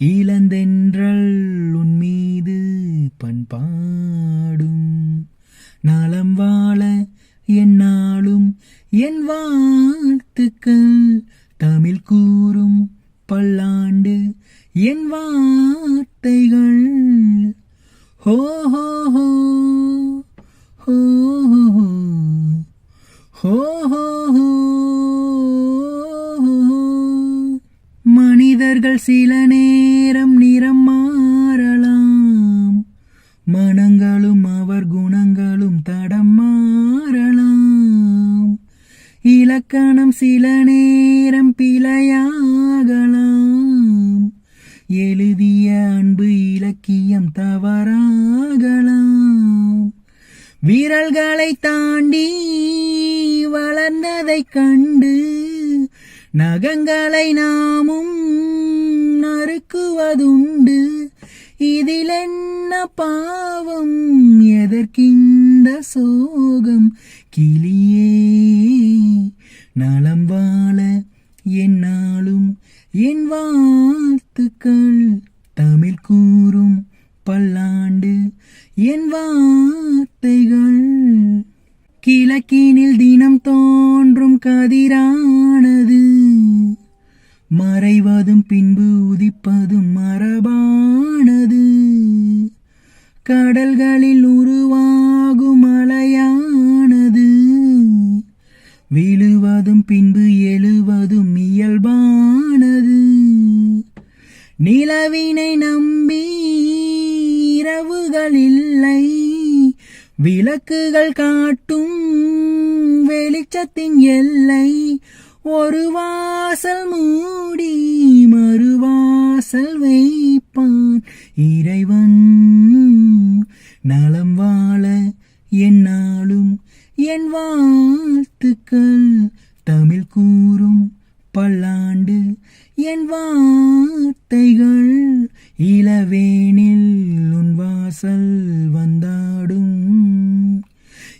இளந்தென்றல் உன்மீது பண்பாடும் நலம் வாழ என்னாலும் என் வாழ்த்துக்கள் தமிழ் கூறும் பல்லாண்டு என் வார்த்தைகள் ஹோ ஹோ ஹோ ஹோ ஹோ ஹோ ஹோ மனிதர்கள் சில நேரம் இலக்கணம் சில நேரம் பிழையாகலாம். எழுதிய அன்பு இலக்கியம் தவறாகலாம். விரல்களை தாண்டி வளர்ந்ததை கண்டு நகங்களை நாமும் நறுக்குவதுண்டு. இதில் என்ன பாவம்? எதற்கிந்த சோகம் கிளியே நலம் வாழ என்னாலும் என் வாழ்த்துக்கள் தமிழ் கூறும் பல்லாண்டு. என் வார்த்தைகள் கிழக்கினில் தினம் தோன்றும் கதிரானது. மறைவதும் பின்பு உதிப்பதும் மரபானது. கடல்களில் உருவா நிலவினை நம்பி இரவுகள் இல்லை விளக்குகள் காட்டும் வெளிச்சத்தின் எல்லை. ஒரு வாசல் மூடி மறுவாசல் வைப்பான். இறைவன் நலம் வாழ என்னாலும் என் வாழ்த்துக்கள்.